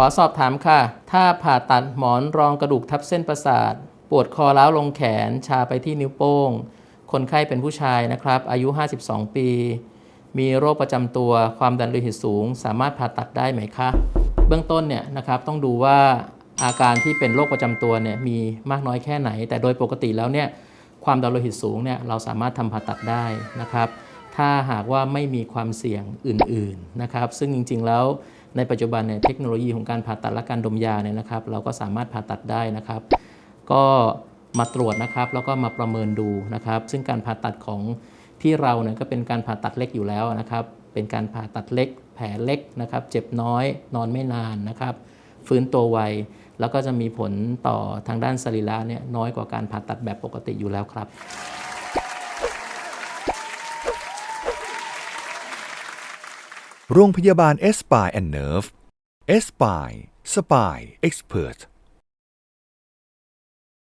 ขอสอบถามค่ะ ถ้าผ่าตัดหมอนรองกระดูกทับเส้นประสาท ปวดคอร้าวลงแขน ชาไปที่นิ้วโป้ง คนไข้เป็นผู้ชายนะครับ อายุ 52 ปี มีโรคประจำตัวความดันโลหิตสูง สามารถผ่าตัดได้ไหมคะ เบื้องต้นเนี่ยนะครับต้องดูว่าอาการที่เป็นโรคประจำตัวเนี่ยมีมากน้อยแค่ไหน แต่โดยปกติแล้วเนี่ยความดันโลหิตสูงเนี่ยเราสามารถทำผ่าตัดได้นะครับ ถ้าหากว่าไม่มีความเสี่ยงอื่นๆนะครับ ซึ่งจริงๆแล้ว ในปัจจุบันเนี่ยเทคโนโลยีของการผ่าตัดและการดมยาเนี่ยนะครับ เราก็สามารถผ่าตัดได้นะครับ ก็มาตรวจนะครับ แล้วก็มาประเมินดูนะครับ ซึ่งการผ่าตัดของที่เราเนี่ยก็เป็นการผ่าตัดเล็กอยู่แล้วนะครับ เป็นการผ่าตัดเล็ก แผลเล็กนะครับ เจ็บน้อยนอนไม่นานนะครับ ฟื้นตัวไวแล้วก็จะมีผลต่อทางด้านสรีระเนี่ยน้อยกว่าการผ่าตัดแบบปกติอยู่แล้วครับ โรงพยาบาลเอสปายแอนเนิร์ฟเอสปายสปายเอ็กซ์เพรส